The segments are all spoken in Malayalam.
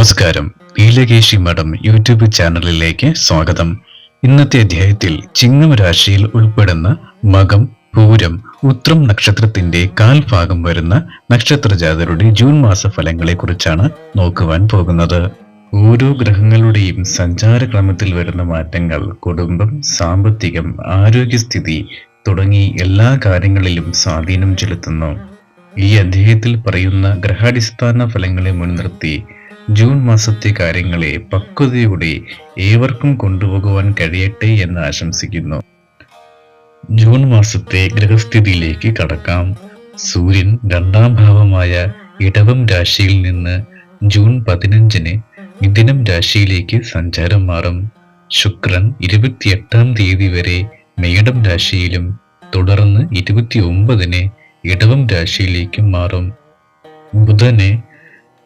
നമസ്കാരം. നീലകേശി മഠം യൂട്യൂബ് ചാനലിലേക്ക് സ്വാഗതം. ഇന്നത്തെ അധ്യായത്തിൽ ചിങ്ങം രാശിയിൽ ഉൾപ്പെടുന്ന മകം പൂരം ഉത്രം നക്ഷത്രത്തിന്റെ കാൽഭാഗം വരുന്ന നക്ഷത്രജാതരുടെ ജൂൺ മാസ ഫലങ്ങളെ കുറിച്ചാണ് നോക്കുവാൻ പോകുന്നത്. ഓരോ ഗ്രഹങ്ങളുടെയും സഞ്ചാരക്രമത്തിൽ വരുന്ന മാറ്റങ്ങൾ കുടുംബം സാമ്പത്തികം ആരോഗ്യസ്ഥിതി തുടങ്ങി എല്ലാ കാര്യങ്ങളിലും സ്വാധീനം ചെലുത്തുന്നു. ഈ അധ്യായത്തിൽ പറയുന്ന ഗ്രഹാടിസ്ഥാന ഫലങ്ങളെ മുൻനിർത്തി ജൂൺ മാസത്തെ കാര്യങ്ങളെ പക്വതയോടെ ഏവർക്കും കൊണ്ടുപോകുവാൻ കഴിയട്ടെ എന്ന് ആശംസിക്കുന്നു. ജൂൺ മാസത്തെ ഗ്രഹസ്ഥിതിയിലേക്ക് കടക്കാം. സൂര്യൻ രണ്ടാം ഭാവമായ ഇടവം രാശിയിൽ നിന്ന് ജൂൺ പതിനഞ്ചിന് മിഥുനം രാശിയിലേക്ക് സഞ്ചാരം മാറും. ശുക്രൻ ഇരുപത്തിയെട്ടാം തീയതി വരെ മേടം രാശിയിലും തുടർന്ന് ഇരുപത്തി ഒമ്പതിന് ഇടവം രാശിയിലേക്കും മാറും. ബുധന്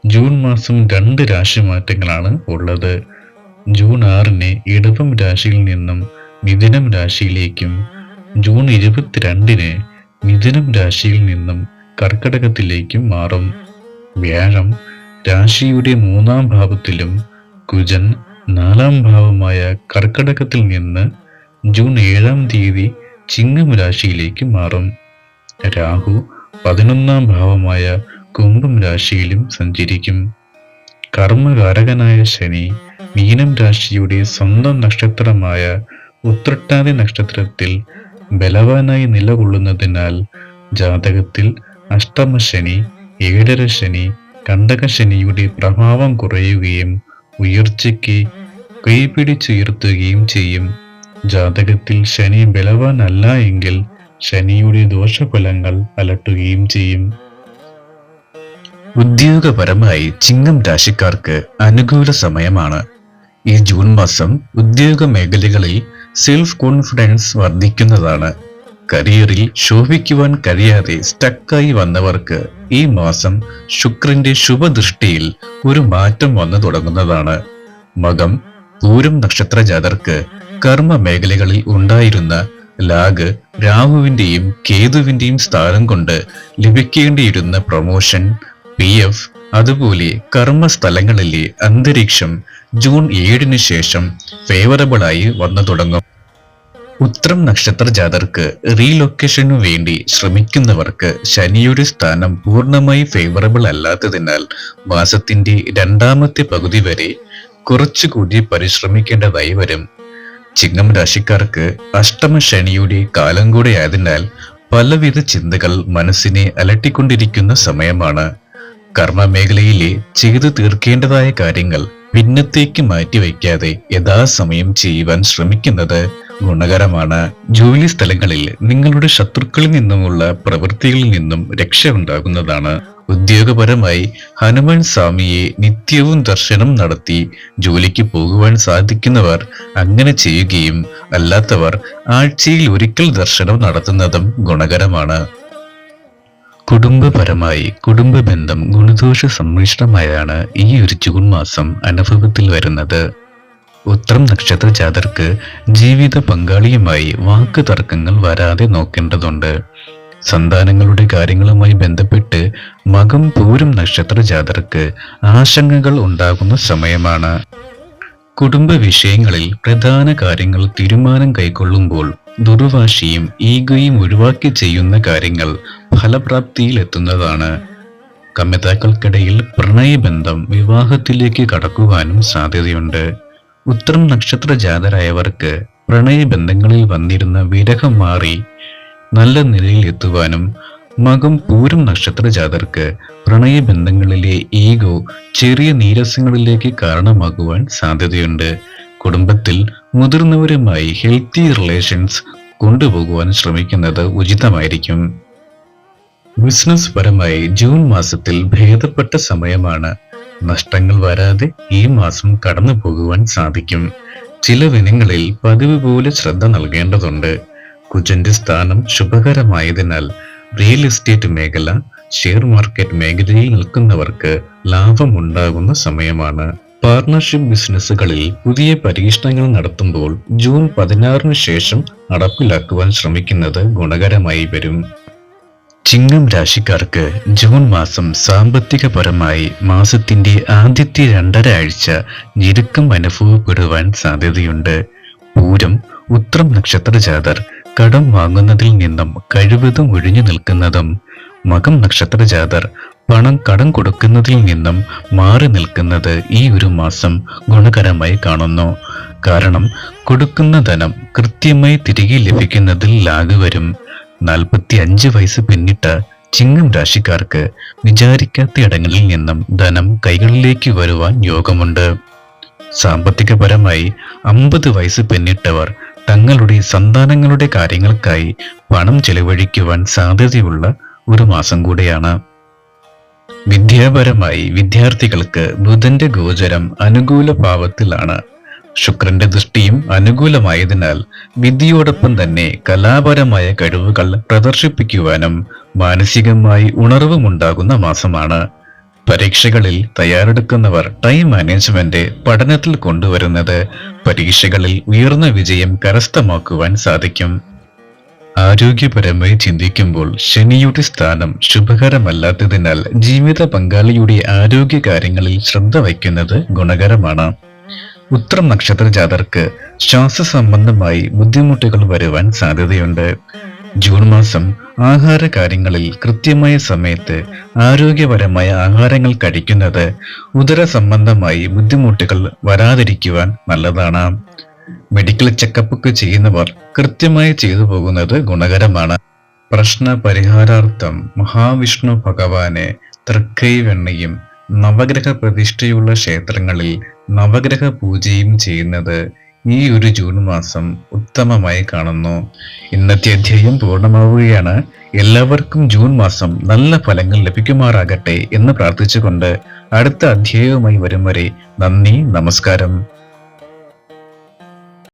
ജൂൺ മാസം രണ്ട് രാശി മാറ്റങ്ങളാണ് ഉള്ളത്. ജൂൺ ആറിന് ഇടവം രാശിയിൽ നിന്നും മിഥുനം രാശിയിലേക്കും ജൂൺ ഇരുപത്തിരണ്ടിന് മിഥുനം രാശിയിൽ നിന്നും കർക്കടകത്തിലേക്കും മാറും. വ്യാഴം രാശിയുടെ മൂന്നാം ഭാവത്തിലും കുജൻ നാലാം ഭാവമായ കർക്കടകത്തിൽ നിന്ന് ജൂൺ ഏഴാം തീയതി ചിങ്ങം രാശിയിലേക്ക് മാറും. രാഹു പതിനൊന്നാം ഭാവമായ കുംഭം രാശിയിലും സഞ്ചരിക്കും. കർമ്മകാരകനായ ശനി മീനം രാശിയുടെ സ്വന്തം നക്ഷത്രമായ ഉത്രട്ടാതി നക്ഷത്രത്തിൽ ബലവാനായി നിലകൊള്ളുന്നതിനാൽ ജാതകത്തിൽ അഷ്ടമശനി ഏഴര ശനി കണ്ടകശനിയുടെ പ്രഭാവം കുറയുകയും ഉയർച്ചയ്ക്ക് കൈപിടിച്ചുയർത്തുകയും ചെയ്യും. ജാതകത്തിൽ ശനി ബലവാനല്ല എങ്കിൽ ശനിയുടെ ദോഷഫലങ്ങൾ അലട്ടുകയും ചെയ്യും. ഉദ്യോഗപരമായി ചിങ്ങം രാശിക്കാർക്ക് അനുകൂല സമയമാണ്. ഈ ജൂൺ മാസം ഉദ്യോഗ മേഖലകളിൽ സെൽഫ് കോൺഫിഡൻസ് വർദ്ധിക്കുന്നതാണ്. കരിയറിൽ ശോഭിക്കുവാൻ കഴിയാതെ സ്റ്റക്കായി വന്നവർക്ക് ഈ മാസം ശുക്രന്റെ ശുഭദൃഷ്ടിയിൽ ഒരു മാറ്റം വന്നു തുടങ്ങുന്നതാണ്. മകം പൂരം നക്ഷത്ര ജാതർക്ക് കർമ്മ മേഖലകളിൽ ഉണ്ടായിരുന്ന ലാഗ് രാഹുവിന്റെയും കേതുവിന്റെയും സ്ഥാനം കൊണ്ട് ലഭിക്കേണ്ടിയിരുന്ന പ്രൊമോഷൻ പി എഫ്. അതുപോലെ കർമ്മസ്ഥലങ്ങളിലെ അന്തരീക്ഷം ജൂൺ ഏഴിന് ശേഷം ഫേവറബിളായി വന്നു തുടങ്ങും. ഉത്രം നക്ഷത്ര ജാതർക്ക് റീലൊക്കേഷനു വേണ്ടി ശ്രമിക്കുന്നവർക്ക് ശനിയുടെ സ്ഥാനം പൂർണമായി ഫേവറബിൾ അല്ലാത്തതിനാൽ മാസത്തിന്റെ രണ്ടാമത്തെ പകുതി വരെ കുറച്ചുകൂടി പരിശ്രമിക്കേണ്ടതായി വരും. ചിങ്ങം രാശിക്കാർക്ക് അഷ്ടമ ശനിയുടെ കാലം കൂടെ ആയതിനാൽ പലവിധ ചിന്തകൾ മനസ്സിനെ അലട്ടിക്കൊണ്ടിരിക്കുന്ന സമയമാണ്. കർമ്മ മേഖലയിലെ ചെയ്തു തീർക്കേണ്ടതായ കാര്യങ്ങൾ പിന്നത്തേക്ക് മാറ്റിവെക്കാതെ യഥാസമയം ചെയ്യുവാൻ ശ്രമിക്കുന്നത് ഗുണകരമാണ്. ജോലി സ്ഥലങ്ങളിൽ നിങ്ങളുടെ ശത്രുക്കളിൽ നിന്നുമുള്ള പ്രവൃത്തികളിൽ നിന്നും രക്ഷ ഉണ്ടാകുന്നതാണ് ഉദ്യോഗപരമായി ഹനുമാൻ സ്വാമിയെ നിത്യവും ദർശനം നടത്തി ജോലിക്ക് പോകുവാൻ സാധിക്കുന്നവർ അങ്ങനെ ചെയ്യുകയും അല്ലാത്തവർ ആഴ്ചയിൽ ഒരിക്കൽ ദർശനം നടത്തുന്നതും ഗുണകരമാണ്. കുടുംബപരമായി കുടുംബ ബന്ധം ഗുണദോഷ സമ്മിശ്രമായാണ് ഈ ഒരു ജൂൺ മാസം അനുഭവത്തിൽ വരുന്നത്. ഉത്രം നക്ഷത്ര ജാതർക്ക് ജീവിത പങ്കാളിയുമായി വാക്ക് തർക്കങ്ങൾ വരാതെ നോക്കേണ്ടതുണ്ട്. സന്താനങ്ങളുടെ കാര്യങ്ങളുമായി ബന്ധപ്പെട്ട് മകം പൂരം നക്ഷത്ര ജാതർക്ക് ആശങ്കകൾ ഉണ്ടാകുന്ന സമയമാണ്. കുടുംബ വിഷയങ്ങളിൽ പ്രധാന കാര്യങ്ങൾ തീരുമാനം കൈക്കൊള്ളുമ്പോൾ ദുർവാശിയും ഈഗോയും ഒഴിവാക്കി ചെയ്യുന്ന കാര്യങ്ങൾ ഫലപ്രാപ്തിയിൽ എത്തുന്നതാണ് കമ്മിതാക്കൾക്കിടയിൽ പ്രണയബന്ധം വിവാഹത്തിലേക്ക് കടക്കുവാനും സാധ്യതയുണ്ട്. ഉത്തരം നക്ഷത്ര ജാതരായവർക്ക് പ്രണയബന്ധങ്ങളിൽ വന്നിരുന്ന വിരഹം മാറി നല്ല നിലയിൽ എത്തുവാനും മകം പൂരം നക്ഷത്ര ജാതർക്ക് പ്രണയബന്ധങ്ങളിലെ ഈഗോ ചെറിയ നീരസങ്ങളിലേക്ക് കാരണമാകുവാൻ സാധ്യതയുണ്ട്. കുടുംബത്തിൽ മുതിർന്നവരുമായി ഹെൽത്തി റിലേഷൻസ് കൊണ്ടുപോകുവാൻ ശ്രമിക്കുന്നത് ഉചിതമായിരിക്കും. ബിസിനസ് പരമായി ജൂൺ മാസത്തിൽ ഭേദപ്പെട്ട സമയമാണ്. നഷ്ടങ്ങൾ വരാതെ ഈ മാസം കടന്നു പോകുവാൻ സാധിക്കും. ചില ദിനങ്ങളിൽ പതിവ് പോലെ ശ്രദ്ധ നൽകേണ്ടതുണ്ട്. കുജന്റെ സ്ഥാനം ശുഭകരമായതിനാൽ റിയൽ എസ്റ്റേറ്റ് മേഖല ഷെയർ മാർക്കറ്റ് മേഖലയിൽ നിൽക്കുന്നവർക്ക് ലാഭമുണ്ടാകുന്ന സമയമാണ്. പാർട്ണർഷിപ്പ് ബിസിനസ്സുകളിൽ പുതിയ പരീക്ഷണങ്ങൾ നടത്തുമ്പോൾ ജൂൺ പതിനാറിന് ശേഷം നടപ്പിലാക്കുവാൻ ശ്രമിക്കുന്നത് ഗുണകരമായി വരും. ചിങ്ങം രാശിക്കാർക്ക് ജൂൺ മാസം സാമ്പത്തികപരമായി മാസത്തിന്റെ ആദ്യത്തെ രണ്ടര ആഴ്ച ഞെരുക്കം അനുഭവപ്പെടുവാൻ സാധ്യതയുണ്ട്. പൂരം ഉത്രം നക്ഷത്ര ജാതർ കടം വാങ്ങുന്നതിൽ നിന്നും കഴിവതും ഒഴിഞ്ഞു നിൽക്കുന്നതും മകം നക്ഷത്ര ജാതർ പണം കടം കൊടുക്കുന്നതിൽ നിന്നും മാറി നിൽക്കുന്നത് ഈ ഒരു മാസം ഗുണകരമായി കാണുന്നു. കാരണം കൊടുക്കുന്ന ധനം കൃത്യമായി തിരികെ ലഭിക്കുന്നതിൽ ലാഗ് വരും. നാൽപ്പത്തി അഞ്ച് വയസ്സ് പിന്നിട്ട ചിങ്ങം രാശിക്കാർക്ക് വിചാരിക്കാത്ത ഇടങ്ങളിൽ നിന്നും ധനം കൈകളിലേക്ക് വരുവാൻ യോഗമുണ്ട്. സാമ്പത്തികപരമായി അമ്പത് വയസ്സ് പിന്നിട്ടവർ തങ്ങളുടെ സന്താനങ്ങളുടെ കാര്യങ്ങൾക്കായി പണം ചെലവഴിക്കുവാൻ സാധ്യതയുള്ള ഒരു മാസം കൂടിയാണ്. വിദ്യാപരമായി വിദ്യാർത്ഥികൾക്ക് ബുധന്റെ ഗോചരം അനുകൂല ഭാവത്തിലാണ് ശുക്രന്റെ ദൃഷ്ടിയും അനുകൂലമായതിനാൽ വിദ്യയോടൊപ്പം തന്നെ കലാപരമായ കഴിവുകൾ പ്രദർശിപ്പിക്കുവാനും മാനസികമായി ഉണർവുമുണ്ടാകുന്ന മാസമാണ്. പരീക്ഷകളിൽ തയ്യാറെടുക്കുന്നവർ ടൈം മാനേജ്മെന്റ് പഠനത്തിൽ കൊണ്ടുവരുന്നത് പരീക്ഷകളിൽ ഉയർന്ന വിജയം കരസ്ഥമാക്കുവാൻ സാധിക്കും. ആരോഗ്യപരമായി ചിന്തിക്കുമ്പോൾ ശനിയുടെ സ്ഥാനം ശുഭകരമല്ലാത്തതിനാൽ ജീവിത പങ്കാളിയുടെ ആരോഗ്യ കാര്യങ്ങളിൽ ശ്രദ്ധ വയ്ക്കുന്നത് ഗുണകരമാണ്. ഉത്രം നക്ഷത്ര ജാതർക്ക് ശ്വാസ സംബന്ധമായി ബുദ്ധിമുട്ടുകൾ വരുവാൻ സാധ്യതയുണ്ട്. ജൂൺ മാസം ആഹാര കാര്യങ്ങളിൽ കൃത്യമായ സമയത്ത് ആരോഗ്യപരമായ ആഹാരങ്ങൾ കഴിക്കുന്നത് ഉദര സംബന്ധമായി ബുദ്ധിമുട്ടുകൾ വരാതിരിക്കുവാൻ നല്ലതാണ്. മെഡിക്കൽ ചെക്കപ്പ് ഒക്കെ ചെയ്യുന്നവർ കൃത്യമായി ചെയ്തു പോകുന്നത് ഗുണകരമാണ്. പ്രശ്ന പരിഹാരാർത്ഥം മഹാവിഷ്ണു ഭഗവാനെ തൃക്കൈ വെണ്ണയും നവഗ്രഹ പ്രതിഷ്ഠയുള്ള ക്ഷേത്രങ്ങളിൽ നവഗ്രഹ പൂജയും ചെയ്യുന്നത് ഈ ഒരു ജൂൺ മാസം ഉത്തമമായി കാണുന്നു. ഇന്നത്തെ അധ്യായം പൂർണമാവുകയാണ്. എല്ലാവർക്കും ജൂൺ മാസം നല്ല ഫലങ്ങൾ ലഭിക്കുമാറാകട്ടെ എന്ന് പ്രാർത്ഥിച്ചുകൊണ്ട് അടുത്ത അധ്യായവുമായി വരും വരെ നന്ദി നമസ്കാരം.